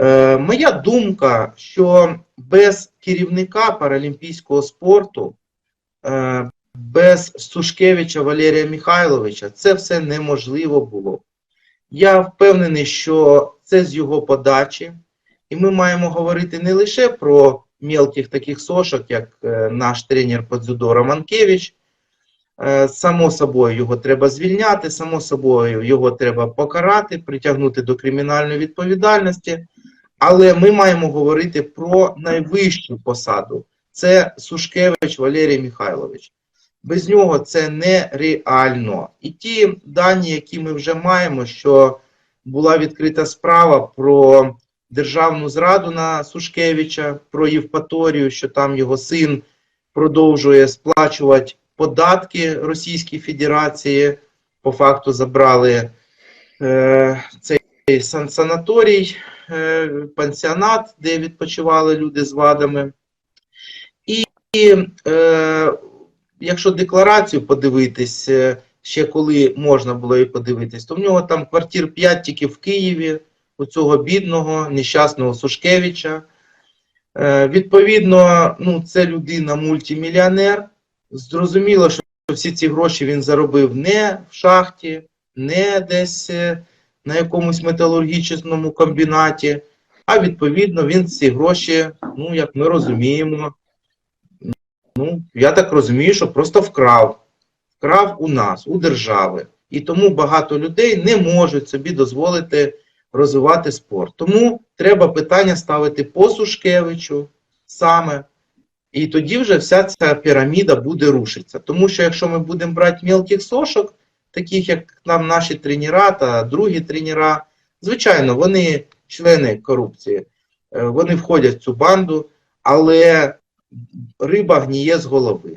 Е, моя думка, що без керівника паралімпійського спорту, е, без Сушкевича Валерія Михайловича це все неможливо було. Я впевнений, що це з його подачі, і ми маємо говорити не лише про мелких таких сошок, як е, наш тренер по дзюдо Романкевич. Само собою його треба звільняти, само собою його треба покарати, притягнути до кримінальної відповідальності. Але ми маємо говорити про найвищу посаду. Це Сушкевич Валерій Михайлович. Без нього це нереально. І ті дані, які ми вже маємо, що була відкрита справа про державну зраду на Сушкевича, про Євпаторію, що там його син продовжує сплачувати податки Російській Федерації. По факту забрали е, цей сан- санаторій, пансіонат, де відпочивали люди з вадами. І е, якщо декларацію подивитись, е, ще коли можна було її подивитись, то в нього там квартир 5 тільки в Києві, у цього бідного, нещасного Сушкевича. Е, відповідно, ну, це людина мультимільйонер. Зрозуміло, що всі ці гроші він заробив не в шахті, не десь е, на якомусь металургічному комбінаті, а відповідно він ці гроші, ну, як ми розуміємо, ну, я так розумію, що просто вкрав. Вкрав у нас, у держави. І тому багато людей не можуть собі дозволити розвивати спорт. Тому треба питання ставити по Сушкевичу саме. І тоді вже вся ця піраміда буде рушитися. Тому що якщо ми будемо брати мілких сошок, таких як нам наші тренера та другі тренера, звичайно, вони члени корупції, е, вони входять в цю банду, але риба гніє з голови.